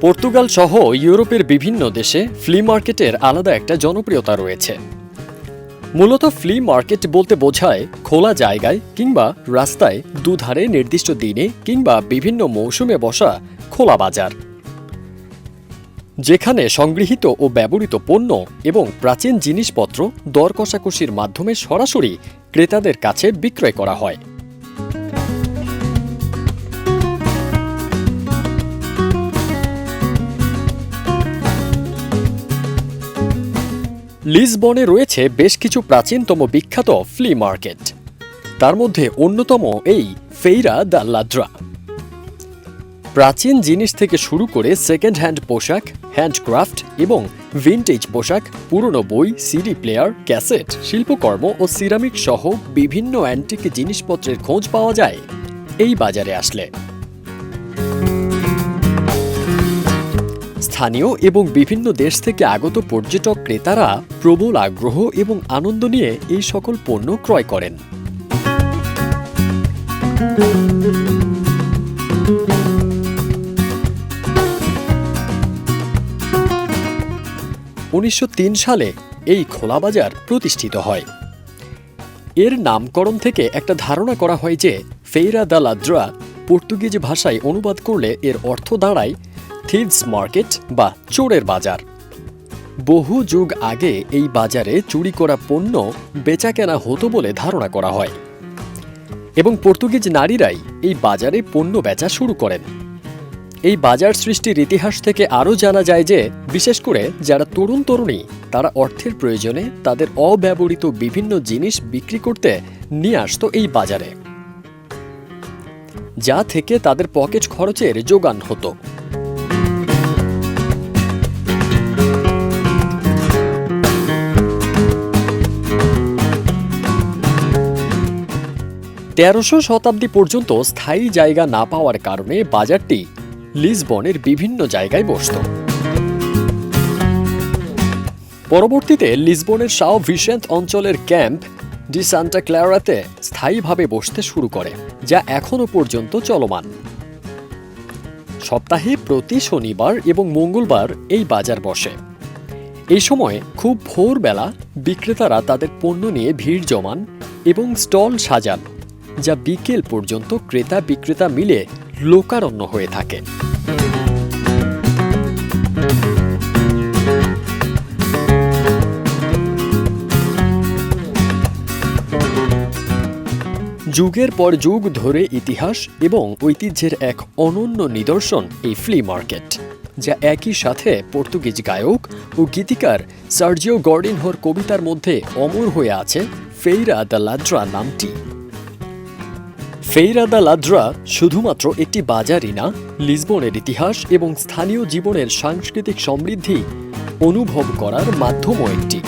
Portugal সহ ইউরোপের বিভিন্ন দেশে ফ্লি মার্কেটের আলাদা একটা জনপ্রিয়তা রয়েছে। মূলত ফ্লি মার্কেট বলতে বোঝায় খোলা জায়গায় কিংবা রাস্তায় দুধারে নির্দিষ্ট দিনে কিংবা বিভিন্ন মৌসুমে বসা খোলা বাজার। যেখানে সংগৃহীত ও ব্যবহৃত পণ্য এবং প্রাচীন জিনিসপত্র দর কষাকষির মাধ্যমে সরাসরি ক্রেতাদের কাছে বিক্রয় করা হয়। লিসবনে রয়েছে বেশ কিছু প্রাচীনতম বিখ্যাত ফ্লি মার্কেট। তার মধ্যে অন্যতম এই ফেইরা দ্য লাদ্রা। প্রাচীন জিনিস থেকে শুরু করে সেকেন্ড হ্যান্ড পোশাক হ্যান্ডক্রাফট এবং ভিনটেজ পোশাক, পুরনো বই সিডি প্লেয়ার ক্যাসেট শিল্পকর্ম ও সিরামিক সহ বিভিন্ন অ্যান্টিক জিনিসপত্রের খোঁজ পাওয়া যায়। এই বাজারে আসলে। স্থানীয় এবং বিভিন্ন দেশ থেকে আগত পর্যটক ক্রেতারা প্রবল আগ্রহ এবং আনন্দ নিয়ে এই সকল পণ্য ক্রয় করেন। উনিশশো তিন সালে এই খোলা বাজার প্রতিষ্ঠিত হয়। এর নামকরণ থেকে একটা ধারণা করা হয় যে ফেইরা দা লাদ্রা পর্তুগিজ ভাষায় অনুবাদ করলে এর অর্থ দাঁড়ায় থিভস মার্কেট বা চোরের বাজার। বহু যুগ আগে এই বাজারে চুরি করা পণ্য বেচাকেনা হতো বলে ধারণা করা হয়। এবং পর্তুগিজ নারীরাই এই বাজারে পণ্য বেচা শুরু করেন। এই বাজার সৃষ্টির ইতিহাস থেকে আরও জানা যায় যে, বিশেষ করে যারা তরুণ তরুণী, তারা অর্থের প্রয়োজনে তাদের অব্যবহৃত বিভিন্ন জিনিস বিক্রি করতে নিয়ে আসতো এই বাজারে। যা থেকে তাদের পকেট খরচের যোগান হতো। তেরোশো শতাব্দী পর্যন্ত স্থায়ী জায়গা না পাওয়ার কারণে বাজারটি লিসবনের বিভিন্ন জায়গায় বসত। পরবর্তীতে লিসবনের সাও ভিসেন্ট অঞ্চলের ক্যাম্প ডি সান্টা ক্লারাতে স্থায়ীভাবে বসতে শুরু করে, যা এখনও পর্যন্ত চলমান। সপ্তাহে প্রতি শনিবার এবং মঙ্গলবার এই বাজার বসে। এই সময় খুব ভোরবেলা বিক্রেতারা তাদের পণ্য নিয়ে ভিড় জমান এবং স্টল সাজান। যা বিকেল পর্যন্ত ক্রেতা বিক্রেতা মিলে লোকারণ্য হয়ে থাকে। যুগের পর যুগ ধরে ইতিহাস এবং ঐতিহ্যের এক অনন্য নিদর্শন এই ফ্লি মার্কেট, যা একই সাথে পর্তুগিজ গায়ক ও গীতিকার সার্জিও গর্ডিনহোর কবিতার মধ্যে অমর হয়ে আছে ফেইরা দ্য লাদ্রা নামটি। ফেইরা দা লাদ্রা শুধুমাত্র একটি বাজারই না, লিসবনের ইতিহাস এবং স্থানীয় জীবনের সাংস্কৃতিক সমৃদ্ধি অনুভব করার মাধ্যমও একটি।